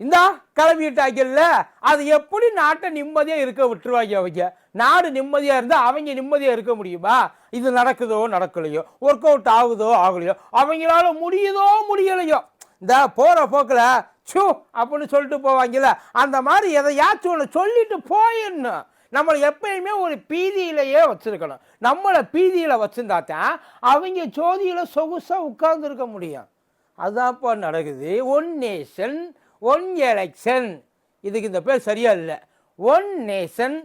இந்த கிளம்பிட்டாங்கல்ல அது எப்படி நாட்டை நிம்மதியாக இருக்க விட்டுருவாங்க அவங்க? நாடு நிம்மதியாக இருந்தால் அவங்க நிம்மதியாக இருக்க முடியுமா? இது நடக்குதோ நடக்கலையோ? ஒர்க் அவுட் ஆகுதோ ஆகலையோ? அவங்களால முடியுதோ முடியலையோ? இந்த போகிற போக்கில் சூ அப்படின்னு சொல்லிட்டு போவாங்கல்ல. அந்த மாதிரி எதையாச்சும் ஒன்று சொல்லிட்டு போயிடணும். நம்மளை எப்பயுமே ஒரு பீதியிலேயே வச்சிருக்கணும். நம்மளை பீதியில் வச்சுருந்தாத்தான் அவங்க ஜோதியில் சொகுசாக உட்கார்ந்துருக்க முடியும். முடியும் அதான்ப்பா நடக்குது. ஒன் நேஷன் ஒன் எலெக்ஷன் இதுக்கு இந்த பேர் சரியா இல்லை. ஒன் நேஷன்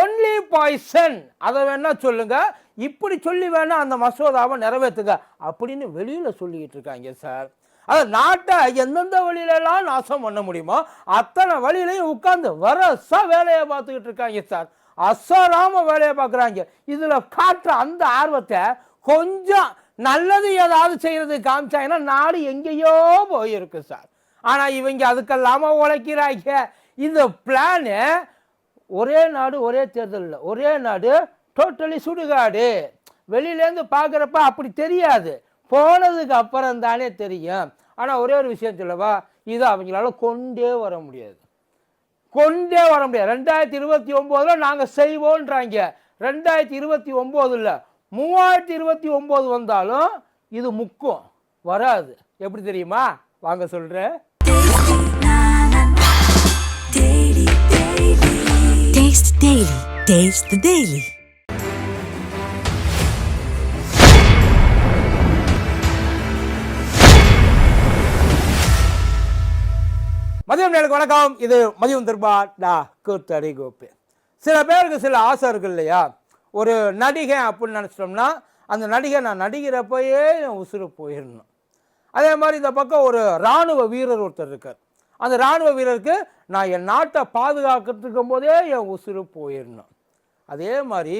ஒன்லி பாய்சன் அதை வேணால் சொல்லுங்க. இப்படி சொல்லி வேணா அந்த மசோதாவை நிறைவேற்றுங்க. அப்படின்னு வெளியில் சொல்லிக்கிட்டு இருக்காங்க சார். அது நாட்டை எந்தெந்த வழியிலலாம் நாசம் பண்ண முடியுமோ அத்தனை வழியிலையும் உட்காந்து வரசா வேலையை பார்த்துக்கிட்டு இருக்காங்க சார். அசராம வேலையை பார்க்குறாங்க. இதில் காட்டுற அந்த ஆர்வத்தை கொஞ்சம் நல்லது ஏதாவது செய்கிறது காமிச்சாங்கன்னா நாடு எங்கேயோ போயிருக்கு சார். ஆனால் இவங்க அதுக்கெல்லாம உழைக்கிறாங்க. இந்த பிளானு ஒரே நாடு ஒரே தேர்தல் இல்லை. ஒரே நாடு டோட்டலி சுடுகாடு. வெளியிலேருந்து பார்க்குறப்ப அப்படி தெரியாது. போனதுக்கு அப்புறம் தானே தெரியும். ஆனால் ஒரே ஒரு விஷயம் சொல்லவா? இது அவங்களால கொண்டே வர முடியாது. கொண்டே வர முடியாது. ரெண்டாயிரத்தி இருபத்தி ஒம்போதில் நாங்கள் செய்வோன்றாங்க. ரெண்டாயிரத்தி இருபத்தி ஒம்போதுல மூவாயிரத்தி இருபத்தி ஒம்பது வந்தாலும் இது முக்கும் வராது. எப்படி தெரியுமா? வாங்க சொல்கிறேன் Taste the Daily. மதியம் நேருக்கு வணக்கம். இது மதியம் திருபா டா கூத்தடி கோப்பு சில பேருக்கு சில ஆசை இருக்கு இல்லையா? ஒரு நடிகை அப்படின்னு நினச்சிட்டோம்னா அந்த நடிகை நான் நடிகிறப்பயே என் உசுறு போயிடணும் அதே மாதிரி இந்த பக்கம் ஒரு இராணுவ வீரர் ஒருத்தர் இருக்கார். அந்த இராணுவ வீரருக்கு நான் என் நாட்டை பாதுகாக்கிறதுக்கும் போதே என் உசுறு போயிடணும் அதே மாதிரி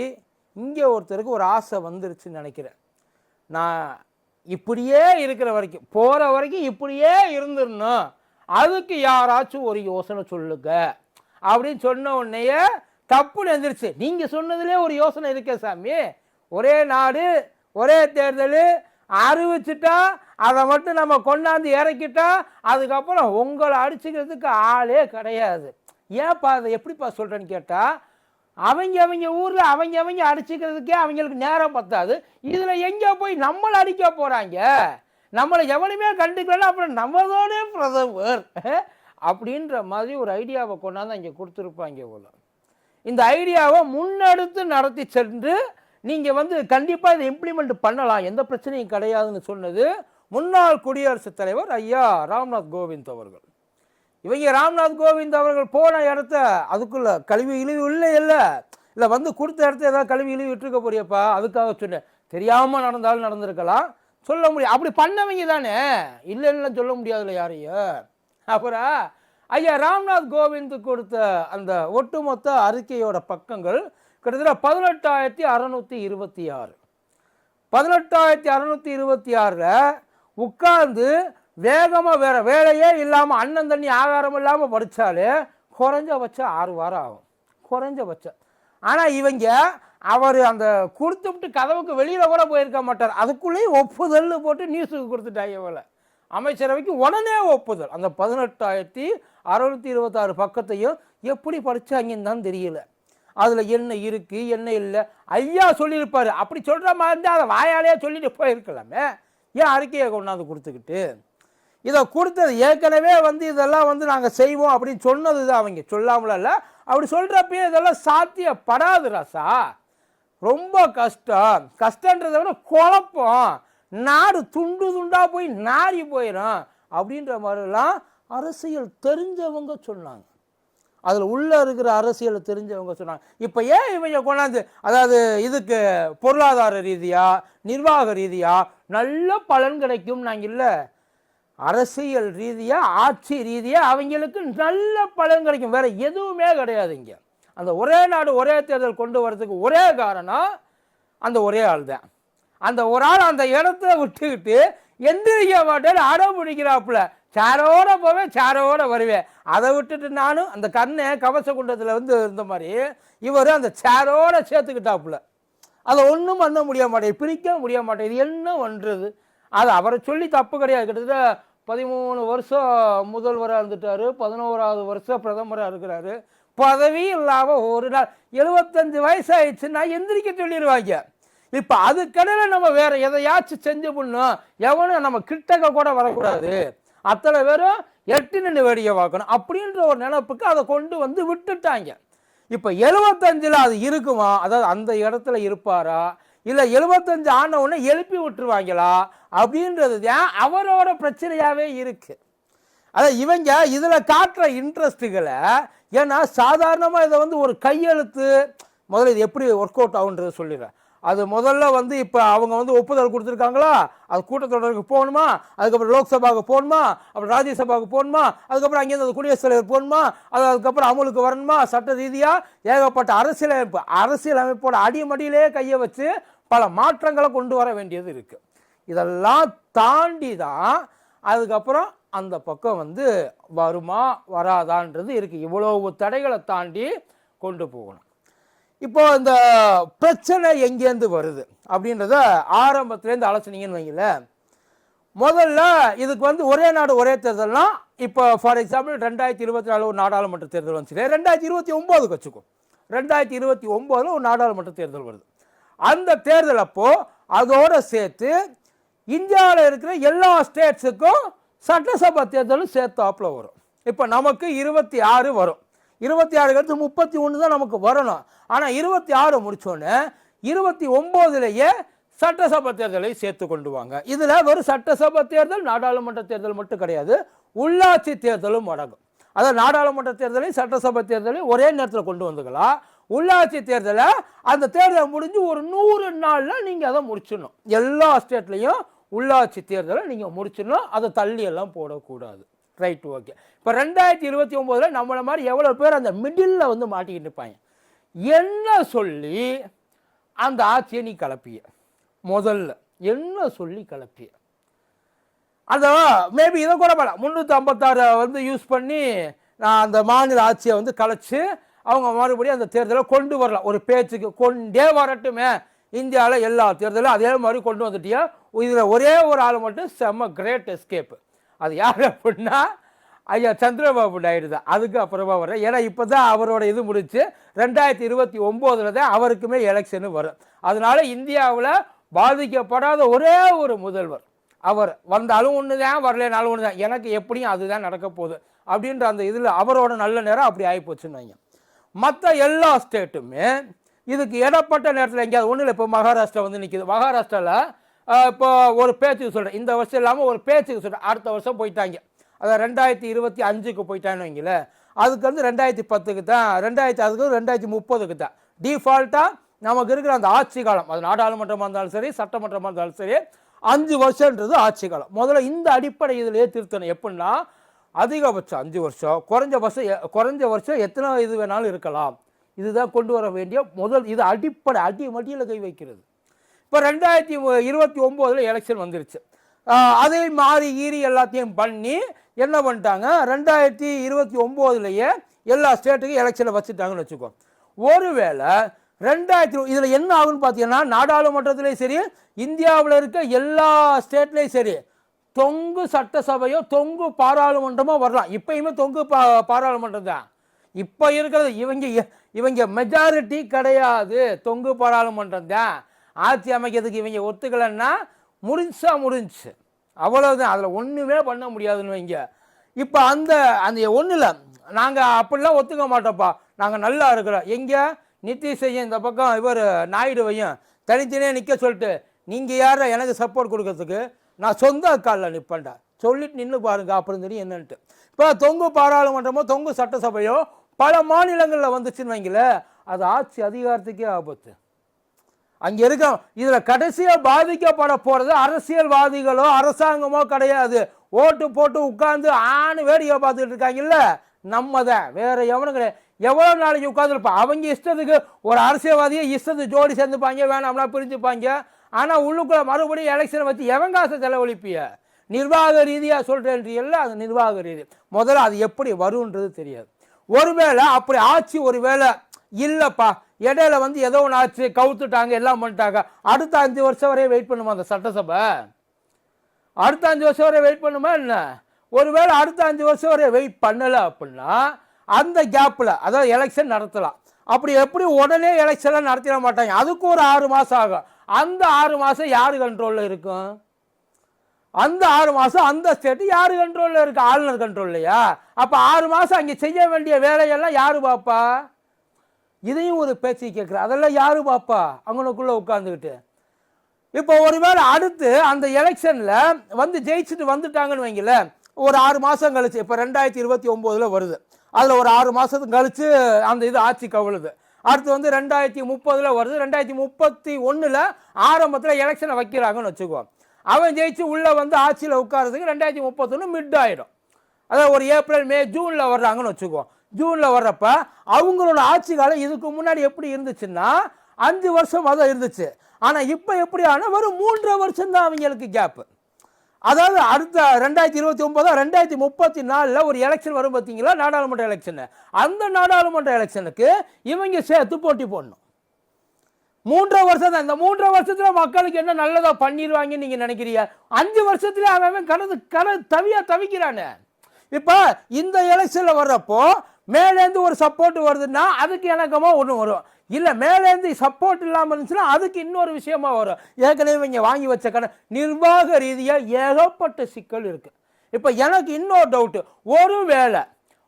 இங்கே ஒருத்தருக்கு ஒரு ஆசை வந்துருச்சுன்னு நினைக்கிறேன். நான் இப்படியே இருக்கிற வரைக்கும் போகிற வரைக்கும் இப்படியே இருந்துடணும். அதுக்கு யாராச்சும் ஒரு யோசனை சொல்லுங்க. அப்படின்னு சொன்ன உடனேயே தப்புன்னு எந்திரிச்சு நீங்கள் சொன்னதுலே ஒரு யோசனை இருக்கே சாமி. ஒரே நாடு ஒரே தேர்தல் அறிவிச்சிட்டா அதை மட்டும் நம்ம கொண்டாந்து இறக்கிட்டா அதுக்கப்புறம் உங்களை அடிச்சுக்கிறதுக்கு ஆளே கிடையாது. ஏன்ப்பா அதை எப்படிப்பா சொல்கிறேன்னு கேட்டால் அவங்க அவங்க ஊரில் அவங்க அவங்க அடிச்சுக்கிறதுக்கே அவங்களுக்கு நேரம் பத்தாது. இதில் எங்கே போய் நம்மளை அடிக்க போகிறாங்க நம்மளை எவனுமே கண்டுக்கலன்னா அப்புறம் நம்மளோட பிரதமர். அப்படின்ற மாதிரி ஒரு ஐடியாவை கொண்டாந்து இங்கே கொடுத்துருப்பாங்க போல. இந்த ஐடியாவை முன்னெடுத்து நடத்தி சென்று நீங்கள் வந்து கண்டிப்பாக இதை இம்ப்ளிமெண்ட் பண்ணலாம். எந்த பிரச்சனையும் கிடையாதுன்னு சொன்னது முன்னாள் குடியரசுத் தலைவர் ஐயா ராம்நாத் கோவிந்த் அவர்கள். இவங்க ராம்நாத் கோவிந்த் அவர்கள் போன இடத்த அதுக்குள்ள கழுவி இழிவு இல்லை இல்லை. இல்லை வந்து கொடுத்த இடத்த ஏதாவது கழுவி இழிவு விட்டுருக்க போறியப்பா அதுக்காக சொன்னேன் தெரியாமல் நடந்தாலும் நடந்திருக்கலாம். சொல்ல முடியும் அப்படி பண்ணவங்க தானே? இல்லைன்னு சொல்ல முடியாதுல்ல யாரையும். அப்புறம் ஐயா ராம்நாத் கோவிந்த் கொடுத்த அந்த ஒட்டுமொத்த அறிக்கையோட பக்கங்கள் கிட்டத்தட்ட பதினெட்டாயிரத்தி அறநூற்றி இருபத்தி ஆறு. பதினெட்டாயிரத்தி அறநூற்றி இருபத்தி ஆறில் உட்கார்ந்து வேகமாக வேற வேலையே இல்லாமல் அண்ணன் தண்ணி ஆகாரம் இல்லாமல் படித்தாலே குறைஞ்சபட்சம் ஆறு வாரம் ஆகும். குறைஞ்சபட்சம் ஆனால் இவங்க அவர் அந்த கொடுத்து விட்டு கதவுக்கு வெளியில் கூட போயிருக்க மாட்டார். அதுக்குள்ளேயும் ஒப்புதல் போட்டு நியூஸுக்கு கொடுத்துட்டாங்க இவளை. அமைச்சரவைக்கு உடனே ஒப்புதல். அந்த பதினெட்டாயிரத்தி அறுநூத்தி இருபத்தாறு பக்கத்தையும் எப்படி படித்தாங்கன்னு தான் தெரியல. அதில் என்ன இருக்குது என்ன இல்லை. ஐயா சொல்லியிருப்பார். அப்படி சொல்கிற மாதிரி இருந்தால் அதை வாயாலே சொல்லிட்டு போயிருக்கலாமே. ஏன் அறிக்கையை கொண்டாந்து கொடுத்துக்கிட்டு? இதை கொடுத்தது ஏற்கனவே வந்து இதெல்லாம் வந்து நாங்கள் செய்வோம் அப்படின்னு சொன்னது தான் அவங்க. சொல்லாமல இல்லை. அப்படி சொல்கிறப்பயே இதெல்லாம் சாத்தியப்படாது ராசா. ரொம்ப கஷ்டம். கஷ்டன்றதை விட குழப்பம். நாடு துண்டு துண்டாக போய் நாரி போயிடும் அப்படின்ற மாதிரிலாம் அரசியல் தெரிஞ்சவங்க சொன்னாங்க. அதில் உள்ளே இருக்கிற அரசியல் தெரிஞ்சவங்க சொன்னாங்க. இப்போ ஏன் இவங்க கொண்டாந்து அதாவது இதுக்கு பொருளாதார ரீதியாக நிர்வாக ரீதியாக நல்ல பலன் கிடைக்கும் நாங்கள் இல்லை. அரசியல் ரீதியாக ஆட்சி ரீதியாக அவங்களுக்கு நல்ல பலன் கிடைக்கும். வேறு எதுவுமே கிடையாது இங்கே. அந்த ஒரே நாடு ஒரே தேர்தல் கொண்டு வரதுக்கு ஒரே காரணம் அந்த ஒரே ஆள் தான். அந்த ஒரு ஆள் அந்த இடத்த விட்டுக்கிட்டு எந்திரிக்க மாட்டேன்னு அடம் பிடிக்கிறாப்புல. சாரோட போவேன் சாரோட வருவேன். அதை விட்டுட்டு நானும் அந்த கண்ணை கவச குண்டத்தில் வந்து இருந்த மாதிரி இவர் அந்த சேரோட சேர்த்துக்கிட்டாப்புல. அதை ஒன்றும் பண்ண முடிய மாட்டேங்குது பிரிக்க முடிய மாட்டேங்குது. என்ன பண்ணுறது அது அவரை சொல்லி தப்பு கிடையாது. கிட்டத்தட்ட பதிமூணு வருஷம் முதல்வராக இருந்துட்டாரு. பதினோராவது வருஷம் பிரதமராக இருக்கிறாரு. பதவி இல்லாமல் ஒரு நாள் எழுபத்தஞ்சு வயசாயிடுச்சுன்னா எந்திரிக்க சொல்லிடுவாங்க. இப்போ அதுக்கடையில் நம்ம வேறு எதையாச்சும் செஞ்சு பண்ணோம் எவனும் நம்ம கிட்டக்க கூட வரக்கூடாது. அத்தனை பேரும் எட்டு நின்று வேடிக்கை பார்க்கணும். அப்படின்ற ஒரு நினைப்புக்கு அதை கொண்டு வந்து விட்டுட்டாங்க. இப்போ எழுபத்தஞ்சில் அது இருக்குமா? அதாவது அந்த இடத்துல இருப்பாரா? இல்லை எழுபத்தஞ்சு ஆன உடனே எழுப்பி விட்டுருவாங்களா? அப்படின்றது தான் அவரோட பிரச்சனையாகவே இருக்குது அதான் இவங்க இதில் காட்டுற இன்ட்ரெஸ்ட்டுகளை ஏன்னா சாதாரணமாக இதை வந்து ஒரு கையெழுத்து முதல்ல இது எப்படி ஒர்க் அவுட் ஆகுன்றதை சொல்லிடுறேன். அது முதல்ல வந்து இப்போ அவங்க வந்து ஒப்புதல் கொடுத்துருக்காங்களா? அது கூட்டத்தொடருக்கு போகணுமா? அதுக்கப்புறம் லோக்சபாவுக்கு போகணுமா? அப்புறம் ராஜ்யசபாவுக்கு போகணுமா? அதுக்கப்புறம் அங்கேருந்து அது குடியரசுத் தலைவர் போகணுமா? அது அதுக்கப்புறம் அமலுக்கு வரணுமா? சட்ட ரீதியாக ஏகப்பட்ட அரசியலமைப்பு அரசியலமைப்போட அடிமடியிலே கையை வச்சு பல மாற்றங்களை கொண்டு வர வேண்டியது இருக்குது இதெல்லாம் தாண்டி தான் அதுக்கப்புறம் அந்த பக்கம் வந்து வருமா வராதான்றது இருக்குது இவ்வளவு தடைகளை தாண்டி கொண்டு போகணும். இப்போ இந்த பிரச்சனை எங்கேருந்து வருது அப்படின்றத ஆரம்பத்துலேருந்து அலசினீங்கன்னு வைங்கள முதல்ல இதுக்கு வந்து ஒரே நாடு ஒரே தேர்தல்னா இப்போ ஃபார் எக்ஸாம்பிள் ரெண்டாயிரத்தி இருபத்தி நாலு ஒரு நாடாளுமன்ற தேர்தல் வந்துச்சு ரெண்டாயிரத்தி இருபத்தி ஒம்போதுக்கு வச்சுக்கோ. ரெண்டாயிரத்தி இருபத்தி ஒம்போதில் ஒரு நாடாளுமன்ற தேர்தல் வருது. அந்த தேர்தல் அப்போது அதோடு சேர்த்து இந்தியாவில் இருக்கிற எல்லா ஸ்டேட்ஸுக்கும் சட்டசபை தேர்தலும் சேர்த்தாப்புல வரும். இப்போ நமக்கு இருபத்தி ஆறு வரும். இருபத்தி ஆறு அடுத்து முப்பத்தி ஒன்று தான் நமக்கு வரணும். ஆனால் இருபத்தி ஆறு முடிச்சோடனே இருபத்தி ஒம்போதுலேயே சட்டசபை தேர்தலை சேர்த்து கொண்டு வாங்க. இதில் வெறும் சட்டசபை தேர்தல் நாடாளுமன்ற தேர்தல் மட்டும் கிடையாது. உள்ளாட்சி தேர்தலும் அடங்கும். அதாவது நாடாளுமன்ற தேர்தலையும் சட்டசபை தேர்தலையும் ஒரே நேரத்தில் கொண்டு வந்துக்கலாம். உள்ளாட்சி தேர்தலை அந்த தேர்தலை முடிஞ்சு ஒரு நூறு நாளில் நீங்கள் அதை முடிச்சிடணும். எல்லா ஸ்டேட்லேயும் உள்ளாட்சி தேர்தலை நீங்கள் முடிச்சிடணும். அதை தள்ளி எல்லாம் போடக்கூடாது. Right okay. இப்போ ரெண்டாயிரத்தி இருபத்தி ஒம்போதில் நம்மளை மாதிரி எவ்வளோ பேர் அந்த மிடில் வந்து மாட்டிக்கிட்டு இருப்பாங்க. என்ன சொல்லி அந்த ஆட்சியை நீ கலப்பிய? முதல்ல என்ன சொல்லி கலப்பிய? அதை மேபி இதை கூட வேணாம் முந்நூற்றி ஐம்பத்தாறு வந்து யூஸ் பண்ணி நான் அந்த மாநில ஆட்சியை வந்து கலைச்சு அவங்க மறுபடியும் அந்த தேர்தலை கொண்டு வரலாம். ஒரு பேச்சுக்கு கொண்டே வரட்டுமே. இந்தியாவில் எல்லா தேர்தலும் அதே மாதிரி கொண்டு வந்துட்டியா? இதில் ஒரே ஒரு ஆள் மட்டும் செம்ம கிரேட் எஸ்கேப்பு அது யார் அப்படின்னா ஐயா சந்திரபாபு நாயுடு தான். அதுக்கு அப்புறமா வர்றேன். ஏன்னா இப்போ தான் அவரோட இது முடிச்சு ரெண்டாயிரத்தி இருபத்தி ஒம்போதில் தான் அவருக்குமே எலெக்ஷனு வரும். அதனால் இந்தியாவில் பாதிக்கப்படாத ஒரே ஒரு முதல்வர் அவர். வந்தாலும் ஒன்று தான் வரலனாலும் ஒன்று தான் எனக்கு எப்படியும் அதுதான் நடக்க போகுது. அப்படின்ற அந்த இதில் அவரோட நல்ல நேரம் அப்படி ஆகிப்போச்சுன்னு வைங்க. மற்ற எல்லா ஸ்டேட்டுமே இதுக்கு இடப்பட்ட நேரத்தில் எங்கேயாவது ஒன்றும் இல்லை இப்போ மகாராஷ்டிரா வந்து நிற்கிது மகாராஷ்டிராவில் இப்போ ஒரு பேச்சுக்கு சொல்கிறேன் இந்த வருஷம் இல்லாமல் ஒரு பேச்சுக்கு சொல்கிறேன் அடுத்த வருஷம் போயிட்டாங்க. அதை ரெண்டாயிரத்தி இருபத்தி அஞ்சுக்கு போயிட்டான்னு வைங்களேன் அதுக்கு வந்து ரெண்டாயிரத்தி பத்துக்கு தான் ரெண்டாயிரத்தி அதுக்கு ரெண்டாயிரத்தி முப்பதுக்கு தான். டிஃபால்ட்டாக நமக்கு இருக்கிற அந்த ஆட்சி காலம் அது நாடாளுமன்றமாக இருந்தாலும் சரி சட்டமன்றமாக இருந்தாலும் சரி அஞ்சு வருஷன்றது ஆட்சி காலம். முதல்ல இந்த அடிப்படை இதிலே திருத்தணும். எப்படின்னா அதிகபட்சம் அஞ்சு வருஷம் குறைஞ்ச வருஷம் எ- குறைஞ்ச வருஷம் எத்தனை இது வேணாலும் இருக்கலாம். இதுதான் கொண்டு வர வேண்டிய முதல் இது அடிப்படை அடி மட்டியில் கை வைக்கிறது. இப்போ ரெண்டாயிரத்தி இருபத்தி ஒம்போதில் எலெக்ஷன் வந்துருச்சு. அதை மாறி ஈறி எல்லாத்தையும் பண்ணி என்ன பண்ணிட்டாங்க? ரெண்டாயிரத்தி இருபத்தி ஒம்போதுலேயே எல்லா ஸ்டேட்டுக்கும் எலெக்ஷனை வச்சுட்டாங்கன்னு வச்சுக்கோ ஒருவேளை ரெண்டாயிரத்தி இதில் என்ன ஆகுன்னு பார்த்தீங்கன்னா நாடாளுமன்றத்திலையும் சரி இந்தியாவில் இருக்க எல்லா ஸ்டேட்லேயும் சரி தொங்கு சட்டசபையோ தொங்கு பாராளுமன்றமோ வரலாம். இப்பயுமே தொங்கு பா பாராளுமன்றம் தான். இப்போ இருக்கிறது இவங்க இவங்க மெஜாரிட்டி கிடையாது. தொங்கு பாராளுமன்றம் தான். ஆட்சி அமைக்கிறதுக்கு இவங்க ஒத்துக்கலைன்னா முடிஞ்சா முடிஞ்சுச்சு அவ்வளோதான் அதில் ஒன்றுமே பண்ண முடியாதுன்னு வைங்க. இப்போ அந்த அந்த ஒன்றும் நாங்கள் அப்படிலாம் ஒத்துக்க மாட்டோம்ப்பா. நாங்கள் நல்லா இருக்கிறோம். எங்கே? நிதிஷையும் இந்த பக்கம் இவர் நாயுடுவையும் தனித்தனியாக நிற்க சொல்லிட்டு நீங்கள் யாரை எனக்கு சப்போர்ட் கொடுக்கறதுக்கு? நான் சொந்த காலில் நிற்பேன்டா சொல்லிட்டு நின்று பாருங்க அப்புறம் தெரியும் என்னன்ட்டு. இப்போ தொங்கு பாராளுமன்றமோ தொங்கு சட்டசபையோ பல மாநிலங்களில் வந்துச்சுன்னு வைங்களேன் அது ஆட்சி அதிகாரத்துக்கே ஆபத்து. அங்கே இருக்க இதில் கடைசியாக பாதிக்கப்பட போகிறது அரசியல்வாதிகளோ அரசாங்கமோ கிடையாது. ஓட்டு போட்டு உட்காந்து ஆணு வேடிக்கை பார்த்துக்கிட்டு இருக்காங்கல்ல நம்ம தான் வேறு எவனும் கிடையாது. எவ்வளோ நாளைக்கு உட்காந்துருப்பா அவங்க இஷ்டத்துக்கு ஒரு அரசியல்வாதியை இஷ்டத்துக்கு ஜோடி சேர்ந்துப்பாங்க வேணாம்னா பிரிஞ்சுப்பாங்க. ஆனால் உள்ளுக்குள்ள மறுபடியும் எலெக்ஷனை வச்சு எவன் காசை செலவழிப்பிய? நிர்வாக ரீதியாக சொல்கிறேன்றீங்கல்ல அது நிர்வாக ரீதி. முதல்ல அது எப்படி வரும்ன்றது தெரியாது. ஒருவேளை அப்படி ஆட்சி ஒருவேளை இல்லைப்பா இடையில வந்து ஏதோ ஒன்று ஆச்சு கவுத்துட்டாங்க எல்லாம் பண்ணிட்டாங்க. அடுத்த அஞ்சு வருஷம் வரையும் வெயிட் பண்ணுமா அந்த சட்டசபை? அடுத்த அஞ்சு வருஷம் வரையும் வெயிட் பண்ணுமா என்ன? ஒருவேளை அடுத்த அஞ்சு வருஷம் வரையும் வெயிட் பண்ணலை அப்படின்னா அந்த கேப்பில் அதாவது எலெக்ஷன் நடத்தலாம். அப்படி எப்படி உடனே எலெக்ஷன்லாம் நடத்திட மாட்டாங்க? அதுக்கு ஒரு ஆறு மாதம் ஆகும். அந்த ஆறு மாதம் யார் கண்ட்ரோலில் இருக்கும்? அந்த ஆறு மாதம் அந்த ஸ்டேட்டு யார் கண்ட்ரோலில் இருக்குது ஆளுநர் கண்ட்ரோல்லையா அப்போ ஆறு மாதம் அங்கே செய்ய வேண்டிய வேலையெல்லாம் யார் பாப்பா? இதையும் ஒரு பேச்சு கேட்குற அதெல்லாம் யார் பாப்பா? அவங்களுக்குள்ளே உட்காந்துக்கிட்டு இப்போ ஒருவேளை அடுத்து அந்த எலெக்ஷனில் வந்து ஜெயிச்சுட்டு வந்துட்டாங்கன்னு வைங்கள ஒரு ஆறு மாதம் கழிச்சு இப்போ ரெண்டாயிரத்தி இருபத்தி ஒம்போதில் வருது. அதில் ஒரு ஆறு மாதத்துக்கு கழித்து அந்த இது ஆட்சி கவிழுது. அடுத்து வந்து ரெண்டாயிரத்தி முப்பதில் வருது. ரெண்டாயிரத்தி முப்பத்தி ஒன்றில் ஆரம்பத்தில் எலெக்ஷனை வைக்கிறாங்கன்னு வச்சுக்குவோம் அவன் ஜெயிச்சு உள்ளே வந்து ஆட்சியில் உட்காரதுக்கு ரெண்டாயிரத்தி முப்பத்தொன்று மிட் ஆயிடும். அதாவது ஒரு ஏப்ரல் மே ஜூனில் வர்றாங்கன்னு வச்சுக்குவோம் ஜூனில் வர்றப்ப அவங்களோட ஆட்சி காலம் இதுக்கு முன்னாடி எப்படி இருந்துச்சுன்னா அஞ்சு வருஷம் தான் இருந்துச்சு. ஆனால் இப்போ எப்படி ஆனால் வெறும் மூன்றரை வருஷம்தான் அவங்களுக்கு கேப்பு அதாவது அடுத்த ரெண்டாயிரத்தி இருபத்தி ஒன்பதோ ரெண்டாயிரத்தி முப்பத்தி நாலில் ஒரு எலெக்ஷன் வரும் பார்த்தீங்களா நாடாளுமன்ற எலெக்ஷனு அந்த நாடாளுமன்ற எலெக்ஷனுக்கு இவங்க சேர்த்து போட்டி போடணும். மூன்றரை வருஷம் தான். இந்த மூன்றரை வருஷத்தில் மக்களுக்கு என்ன நல்லதாக பண்ணிடுவாங்கன்னு நீங்கள் நினைக்கிறீங்க? அஞ்சு வருஷத்துல அவன் கனது கன தவியாக தவிக்கிறானே. இப்போ இந்த எலெக்ஷனில் வர்றப்போ மேலேருந்து ஒரு சப்போர்ட் வருதுன்னா அதுக்கு இணக்கமாக ஒன்று வரும். இல்லை மேலேருந்து சப்போர்ட் இல்லாமல் இருந்துச்சுன்னா அதுக்கு இன்னொரு விஷயமா வரும். ஏற்கனவே இவங்க வாங்கி வச்ச கடன் நிர்வாக ரீதியாக ஏகப்பட்ட சிக்கல் இருக்குது இப்போ எனக்கு இன்னொரு டவுட்டு ஒரு ஒருவேளை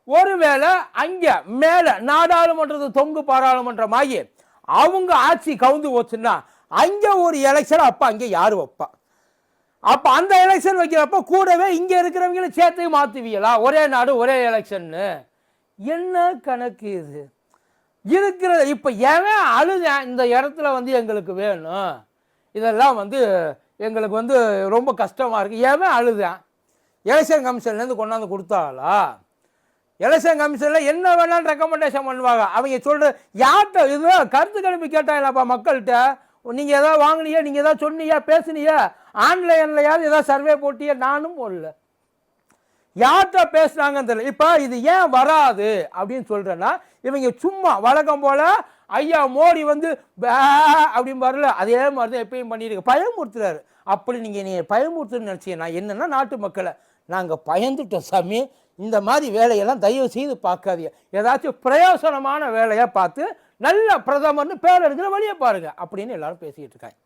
ஒருவேளை அங்கே மேலே நாடாளுமன்றத்து தொங்கு பாராளுமன்றம் ஆகி அவங்க ஆட்சி கவுந்து போச்சுன்னா அங்கே ஒரு எலெக்ஷன் அப்போ அங்கே யார் வைப்பா? அப்போ அந்த எலெக்ஷன் வைக்கிறப்ப கூடவே இங்கே இருக்கிறவங்கள சேர்த்து மாற்றுவீங்களா ஒரே நாடு ஒரே எலெக்ஷன்னு என்ன கணக்கு இது? இருக்கிற இப்போ ஏன் அழுதேன் இந்த இடத்துல வந்து எங்களுக்கு வேணும்? இதெல்லாம் வந்து எங்களுக்கு வந்து ரொம்ப கஷ்டமாக இருக்குது ஏன் அழுதேன் எலெக்ஷன் கமிஷன்லேருந்து கொண்டாந்து கொடுத்தாங்களா எலெக்ஷன் கமிஷனில் என்ன வேணாலும் ரெக்கமெண்டேஷன் பண்ணுவாங்க. அவங்க சொல்கிற யார்கிட்ட இது கருத்து கணிப்பு கேட்டாங்களாப்பா மக்கள்கிட்ட? நீங்கள் எதாவது வாங்கினியா நீங்கள் எதாவது சொன்னியா பேசுனியா ஆன்லைன்லையாவது ஏதாவது சர்வே போட்டியா நானும் போடல. யார்கிட்ட பேசுனாங்கன்னு தெரியல. இப்போ இது ஏன் வராது அப்படின்னு சொல்கிறேன்னா இவங்க சும்மா வழக்கம் போல் ஐயா மோடி வந்து பே அப்படின்னு வரல அதே மாதிரி தான் எப்பயும் பண்ணியிருக்கு பயமுறுத்துறாரு. அப்படி நீங்கள் நீங்கள் பயமுறுத்துன்னு நினச்சிங்கன்னா என்னென்னா நாட்டு மக்களை நாங்கள் பயந்துட்டோம் சாமி. இந்த மாதிரி வேலையெல்லாம் தயவு செய்து பார்க்காதீங்க. ஏதாச்சும் பிரயோசனமான வேலையாக பார்த்து நல்ல பிரதமர்னு பேர் எடுக்கிற வழியை பாருங்கள் அப்படின்னு எல்லாரும் பேசிக்கிட்டு இருக்காங்க.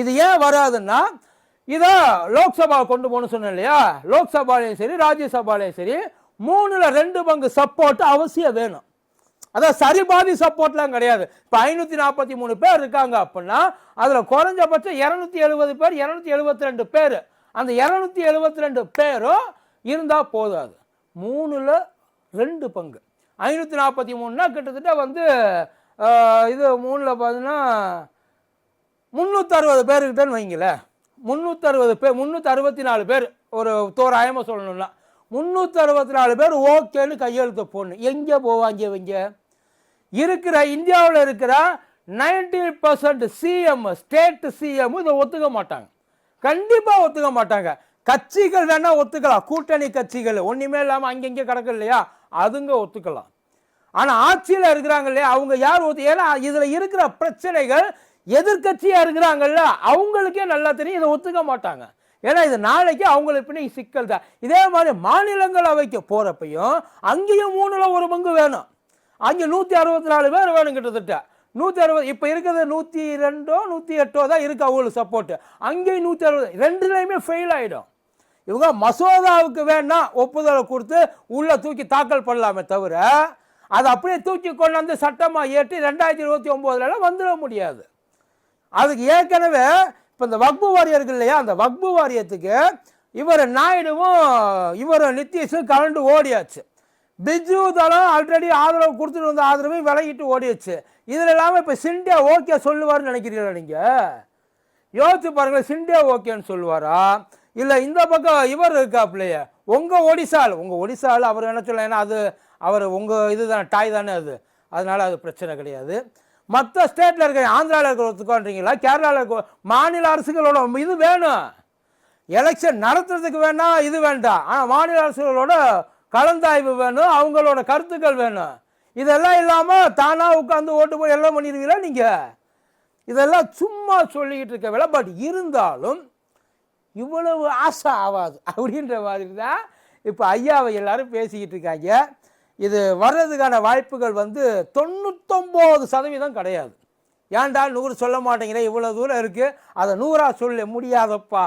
இது ஏன் வராதுன்னா இதை லோக்சபா கொண்டு போகணும்னு சொன்னேன் இல்லையா? லோக்சபாலையும் சரி ராஜ்யசபாலையும் சரி மூணில் ரெண்டு பங்கு சப்போர்ட் அவசியம் வேணும். அதான் சரிபாதி சப்போர்ட்லாம் கிடையாது. இப்போ ஐநூற்றி நாற்பத்தி மூணு பேர் இருக்காங்க அப்படின்னா அதில் குறைஞ்சபட்சம் இரநூத்தி எழுபது பேர் இரநூத்தி எழுபத்தி ரெண்டு பேர். அந்த இரநூத்தி எழுபத்தி ரெண்டு பேரும் இருந்தால் போதாது மூணில் ரெண்டு பங்கு. ஐநூற்றி நாற்பத்தி மூணுனா கிட்டத்தட்ட வந்து இது மூணில் பார்த்தீங்கன்னா முந்நூற்றறுபது பேருக்கிட்டன்னு வைங்களேன். முந்நூற்றறுபது பேர் முந்நூற்றி அறுபத்தி நாலு பேர் ஒரு தோராயமாக சொல்லணும்னா முந்நூற்றி அறுபத்தி நாலு பேர் ஓகேன்னு கையெழுத்து போடணும். எங்கே போவாங்க இவங்க? இருக்கிற இந்தியாவில் இருக்கிற ninety percent CM state CM இதை ஒத்துக்க மாட்டாங்க. கண்டிப்பாக ஒத்துக்க மாட்டாங்க. கட்சிகள் வேணால் ஒத்துக்கலாம். கூட்டணி கட்சிகள் ஒன்றுமே இல்லாமல் அங்கங்கே கிடக்கு இல்லையா அதுங்க ஒத்துக்கலாம். ஆனால் ஆட்சியில் இருக்கிறாங்க இல்லையா? அவங்க யார் ஒத்து ஏன்னா இதில் இருக்கிற பிரச்சனைகள் எதிர்க்கட்சியாக இருக்கிறாங்கல்ல அவங்களுக்கே நல்லா தெரியும் இதை ஒத்துக்க மாட்டாங்க. ஏன்னா இது நாளைக்கு அவங்களுக்கு பின்னே சிக்கல் தான். இதே மாதிரி மாநிலங்களவைக்கு போகிறப்பையும் அங்கேயும் மூணுல ஒரு பங்கு வேணும். அங்கே நூற்றி அறுபத்தி நாலு பேர் வேணும் கிட்டத்தட்ட. நூற்றி அறுபது இப்போ இருக்கிறது நூற்றி ரெண்டோ நூற்றி எட்டோ தான் இருக்குது அவங்களுக்கு சப்போர்ட்டு அங்கேயும் நூற்றி அறுபது ரெண்டுலேயுமே ஃபெயில் ஆகிடும் இவங்க மசோதாவுக்கு வேணா ஒப்புதலை கொடுத்து உள்ளே தூக்கி தாக்கல் பண்ணலாமே தவிர அதை அப்படியே தூக்கி கொண்டு வந்து சட்டமாக ஏற்றி ரெண்டாயிரத்தி இருபத்தி ஒம்போதுலலாம் வந்துட முடியாது. அதுக்கு ஏற்கனவே இப்போ இந்த வக்பு வாரியம் இருக்கு இல்லையா அந்த வக்பு வாரியத்துக்கு இவர் நாயுடுவும் இவர் நிதிஷும் கலண்டு ஓடியாச்சு. பிஜு தளம் ஆல்ரெடி ஆதரவு கொடுத்துட்டு வந்த ஆதரவையும் விலகிட்டு ஓடியாச்சு. இதில் இல்லாமல் இப்போ சிண்டியா ஓகே சொல்லுவார்னு நினைக்கிறீங்களா நீங்கள் யோசிச்சு பாருங்களேன் சிண்டியா ஓகேன்னு சொல்லுவாரா? இல்லை இந்த பக்கம் இவர் இருக்காப்லையே உங்கள் ஒடிசால் உங்கள் ஒடிசால் அவர் என்ன சொல்ல ஏன்னா அது அவர் உங்கள் இதுதான் டாய் தானே அது. அதனால் அது பிரச்சனை கிடையாது. மற்ற ஸ்டேட்டில் இருக்கிற ஆந்திராவில் இருக்கிற ஒத்துக்கோன்றீங்களா? கேரளாவில் இருக்க மாநில அரசுகளோட இது வேணும். எலெக்ஷன் நடத்துறதுக்கு வேணா இது வேண்டாம். ஆனால் மாநில அரசுகளோட கலந்தாய்வு வேணும். அவங்களோட கருத்துக்கள் வேணும். இதெல்லாம் இல்லாமல் தானாக உட்காந்து ஓட்டு போய் எல்லாம் பண்ணிடுவீங்களா நீங்கள் இதெல்லாம் சும்மா சொல்லிக்கிட்டு இருக்க வேலை. பட் இருந்தாலும் இவ்வளவு ஆசை ஆகாது. அப்படின்ற மாதிரி தான் இப்போ ஐயாவை எல்லாரும் பேசிக்கிட்டு இருக்காங்க. இது வர்றதுக்கான வாய்ப்புகள் வந்து தொண்ணூத்தொம்பது சதவீதம் கிடையாது. ஏன்டா நூறு சொல்ல மாட்டேங்கிறேன் இவ்வளோ தூரம் இருக்குது அதை நூறாக சொல்ல முடியாதப்பா.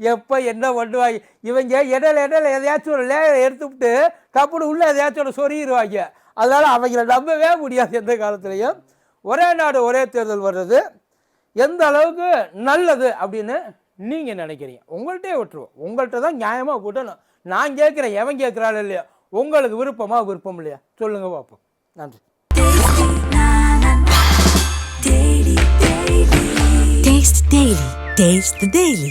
எப்போ என்ன பண்ணுவாங்க இவங்க இடையில இடையில எதையாச்சும் ஒரு லேயரை எடுத்துவிட்டு கப்புனு உள்ளே எதையாச்சும் ஒரு சொருகிடுவாங்க அதனால் அவங்கள நம்பவே முடியாது எந்த காலத்துலேயும். ஒரே நாடு ஒரே தேர்தல் வர்றது. எந்த அளவுக்கு நல்லது அப்படின்னு நீங்கள் நினைக்கிறீங்க? உங்கள்கிட்டே விட்டுருவோம். உங்கள்கிட்ட தான் நியாயமாக விட்டணும் நான் கேட்குறேன் எவன் கேட்குறாள் இல்லையோ. உங்களுக்கு விருப்பமா விருப்பம் இல்லையா சொல்லுங்கள் பார்ப்போம் நன்றி Taste the Daily. Taste the Daily.